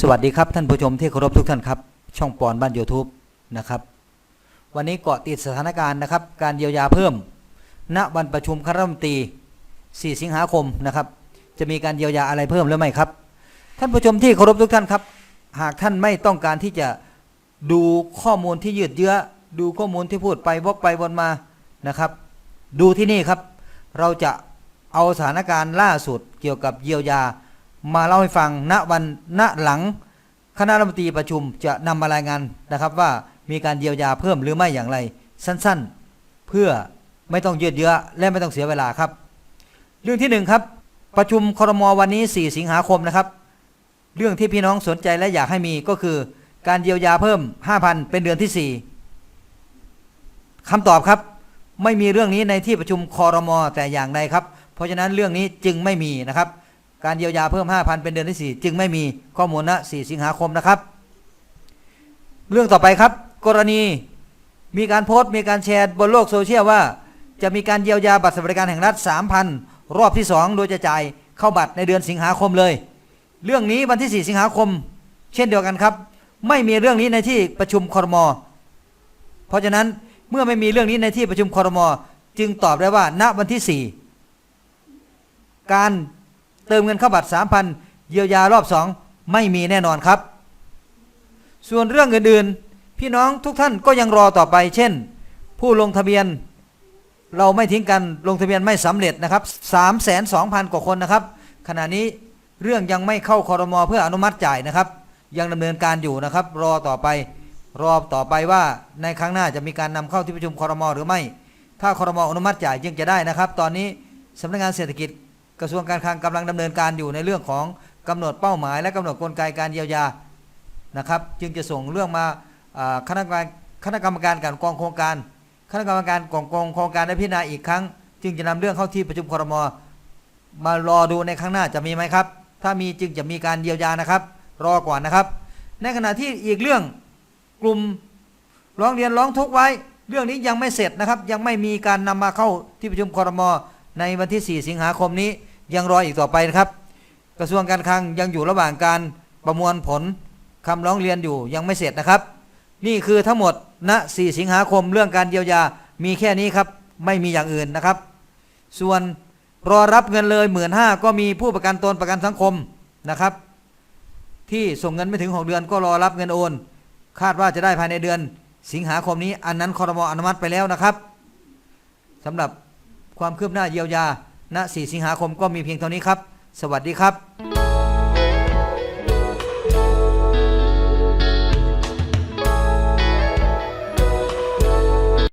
สวัสดีครับท่านผู้ชมที่เคารพทุกท่านครับ ช่องปอนบ้าน YouTube นะครับ วันนี้เกาะติดสถานการณ์นะครับ การเยียวยาเพิ่ม ณวันประชุมคณะรัฐมนตรี 4 สิงหาคมนะครับ จะมีการเยียวยาอะไรเพิ่มหรือไม่ครับ ท่านผู้ชมที่เคารพทุกท่านครับ หากท่านไม่ต้องการที่จะดูข้อมูลที่ยืดเยื้อ ดูข้อมูลที่พูดไปวกไปวนมานะครับ ดูที่นี่ครับ เราจะเอาสถานการณ์ล่าสุดเกี่ยวกับเยียวยา มาเล่าให้ฟังณวันณหลัง คณะรัฐมนตรีประชุมจะนำมารายงานนะครับว่ามีการเยียวยาเพิ่มหรือไม่อย่างไร สั้นๆ เพื่อไม่ต้องยืดเยื้อและไม่ต้องเสียเวลาครับ เรื่องที่หนึ่งครับ ประชุมครมวันนี้ 4 สิงหาคมนะครับ เรื่องที่พี่น้องสนใจและอยากให้มีก็คือ การเยียวยาเพิ่ม 5,000 เป็นเดือนที่ 4คำตอบครับ ไม่มีเรื่องนี้ในที่ประชุมคอรมอแต่อย่างใดครับ เพราะฉะนั้นเรื่องนี้จึงไม่มีนะครับ การเยียวยาเพิ่ม 5,000 เป็นเดือนที่ 4 จึงไม่มีข้อมูลณ4สิงหาคมนะครับ เรื่องต่อไปครับ กรณีมีการโพสต์มีการแชร์บนโลกโซเชียลว่า จะมีการเยียวยาบัตรสวัสดิการแห่งรัฐ 3,000 รอบที่ 2 โดยจะจ่ายเข้าบัตรในเดือนสิงหาคมเลย เรื่องนี้วันที่ 4 สิงหาคม เช่นเดียวกันครับ ไม่มีเรื่องนี้ในที่ประชุมคอรมอเพราะฉะนั้นเมื่อไม่มีเรื่องนี้ในที่ประชุมคอรมอจึงตอบได้ว่าณวันที่ 4 การ เติมเงินเข้าบัตร3,000เยียวยารอบ2ไม่มีแน่นอนครับ ส่วนเรื่องอื่นๆ พี่น้องทุกท่านก็ยังรอต่อไป เช่น ผู้ลงทะเบียน เราไม่ทิ้งกันลงทะเบียนไม่สำเร็จนะครับ3 2 0 0 0กว่าคนนะครับ ขณะนี้เรื่องยังไม่เข้าคอรมอเพื่ออนุมัติจ่ายนะครับ ยังดำเนินการอยู่นะครับ รอต่อไป รอต่อไปว่าในครั้งหน้าจะมีการนำเข้าที่ประชุมคอรมอหรือไม่ ถ้าคอรมออนุมัติจ่ายจึงจะได้นะครับ ตอนนี้สำนักงานเศรษฐกิจ กระทรวงการคลังกำลังดำเนินการอยู่ในเรื่องของกำหนดเป้าหมาย และกำหนดกลไกการเยียวยานะครับ จึงจะส่งเรื่องมาคณะกรรมการคณะกรรมการการกองโครงการ คณะกรรมการกองกองโครงการได้พิจารณาอีกครั้ง จึงจะนำเรื่องเข้าที่ประชุมครมมารอดูในข้างหน้าจะมีไหมครับ ถ้ามีจึงจะมีการเยียวยานะครับ รอก่อนนะครับ ในขณะที่อีกเรื่องกลุ่มร้องเรียนร้องทุกข์ไว้ เรื่องนี้ยังไม่เสร็จนะครับ ยังไม่มีการนำมาเข้าที่ประชุมครม ในวันที่ 4 สิงหาคมนี้ยังรออีกต่อไปนะครับ กระทรวงการคลังยังอยู่ระหว่างการประมวลผลคำร้องเรียนอยู่ยังไม่เสร็จนะครับ นี่คือทั้งหมดณ4สิงหาคมเรื่องการเยียวยามีแค่นี้ครับ ไม่มีอย่างอื่นนะครับ ส่วนรอรับเงินเลยหมื่นห้าก็มีผู้ประกันตนประกันสังคมนะครับ ที่ส่งเงินไม่ถึง6เดือนก็รอรับเงินโอน คาดว่าจะได้ภายในเดือน สิงหาคมนี้อันนั้นคอรมออนุมัติไปแล้วนะครับสำหรับ ความคืบหน้าเยียวยาณ 4 สิงหาคมก็มีเพียงเท่านี้ครับ สวัสดีครับ